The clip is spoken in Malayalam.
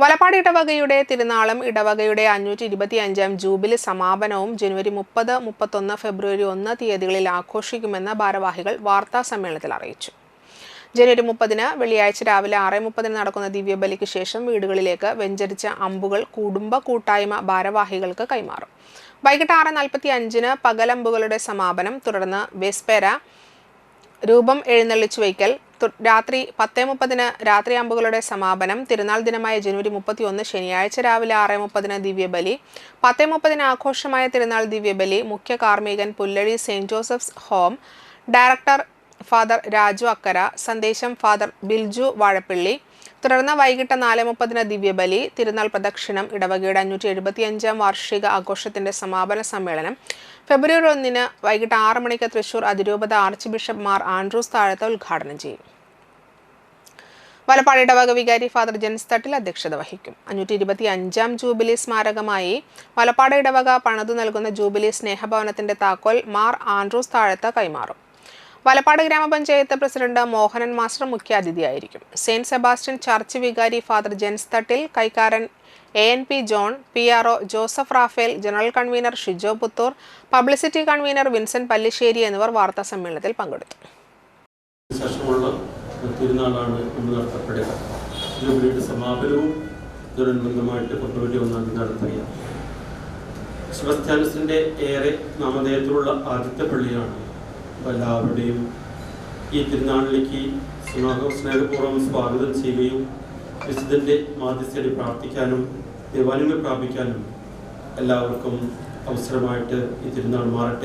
വലപ്പാട് ഇടവകയുടെ തിരുനാളും ഇടവകയുടെ അഞ്ഞൂറ്റി ഇരുപത്തി അഞ്ചാം ജൂബിലി സമാപനവും ജനുവരി മുപ്പത് മുപ്പത്തൊന്ന് ഫെബ്രുവരി ഒന്ന് തീയതികളിൽ ആഘോഷിക്കുമെന്ന് ഭാരവാഹികൾ വാർത്താ സമ്മേളനത്തിൽ അറിയിച്ചു. ജനുവരി മുപ്പതിന് വെള്ളിയാഴ്ച രാവിലെ ആറ് മുപ്പതിന് നടക്കുന്ന ദിവ്യബലിക്ക് ശേഷം വീടുകളിലേക്ക് വെഞ്ചരിച്ച അമ്പുകൾ കുടുംബ കൂട്ടായ്മ ഭാരവാഹികൾക്ക് കൈമാറും. വൈകിട്ട് ആറ് നാൽപ്പത്തി അഞ്ചിന് പകലമ്പുകളുടെ സമാപനം തുടർന്ന് വെസ്പേര രൂപം എഴുന്നള്ളിച്ചു വയ്ക്കൽ രാത്രി പത്തേ മുപ്പതിന് രാത്രി അമ്പുകളുടെ സമാപനം. തിരുനാൾ ദിനമായ ജനുവരി മുപ്പത്തി ഒന്ന് ശനിയാഴ്ച രാവിലെ ആറ് മുപ്പതിന് ദിവ്യബലി. പത്തേ മുപ്പതിന് ആഘോഷമായ തിരുനാൾ ദിവ്യബലി. മുഖ്യ കാർമ്മികൻ Pullazhi Saint Joseph's Home. Director Father Raju Akkara. സന്ദേശം ഫാദർ ബിൽജു വാഴപ്പിള്ളി. തുടർന്ന് വൈകിട്ട് നാല് മുപ്പതിന് ദിവ്യബലി തിരുനാൾ പ്രദക്ഷിണം ഇടവകയുടെ അഞ്ഞൂറ്റി എഴുപത്തിയഞ്ചാം വാർഷിക ആഘോഷത്തിന്റെ സമാപന സമ്മേളനം. ഫെബ്രുവരി ഒന്നിന് വൈകിട്ട് ആറ് മണിക്ക് തൃശൂർ അതിരൂപത ആർച്ച് ബിഷപ്പ് മാർ ആൻഡ്രൂസ് താഴത്ത് ഉദ്ഘാടനം ചെയ്യും. വലപ്പാട് ഇടവക വികാരി ഫാദർ ജെൻസ് തട്ടിൽ അധ്യക്ഷത വഹിക്കും. അഞ്ഞൂറ്റി ഇരുപത്തി അഞ്ചാം ജൂബിലി സ്മാരകമായി വലപ്പാട് ഇടവക പണിതു നൽകുന്ന ജൂബിലി സ്നേഹഭവനത്തിന്റെ താക്കോൽ മാർ ആൻഡ്രൂസ് താഴത്ത് കൈമാറും. വലപ്പാട് ഗ്രാമപഞ്ചായത്ത് പ്രസിഡന്റ് മോഹനൻ മാസ്റ്റർ മുഖ്യാതിഥിയായിരിക്കും. സെയിന്റ് സെബാസ്റ്റ്യൻ ചർച്ച് വികാരി father gents Thattil കൈക്കാരൻ A N P John P R O Joseph Raphael general convener Shijo Puthur publicity convener Vincent Pallissery എന്നിവർ വാർത്താ സമ്മേളനത്തിൽ പങ്കെടുത്തു. ഇന്ന് സമാപനവും ഏറെ നാമധേയത്തിലുള്ള ആദ്യത്തെ പള്ളിയാണ് എല്ലാവരുടെയും ഈ തിരുനാളിലേക്ക് സ്നേഹ സ്നേഹപൂർവം സ്വാഗതം ചെയ്യുകയും വിശുദ്ധന്റെ മാധ്യസ്ഥയുടെ പ്രാർത്ഥിക്കാനും ദൈവാനുമ പ്രാപിക്കാനും എല്ലാവർക്കും അവസരമായിട്ട് ഈ തിരുനാൾ മാറട്ടെ.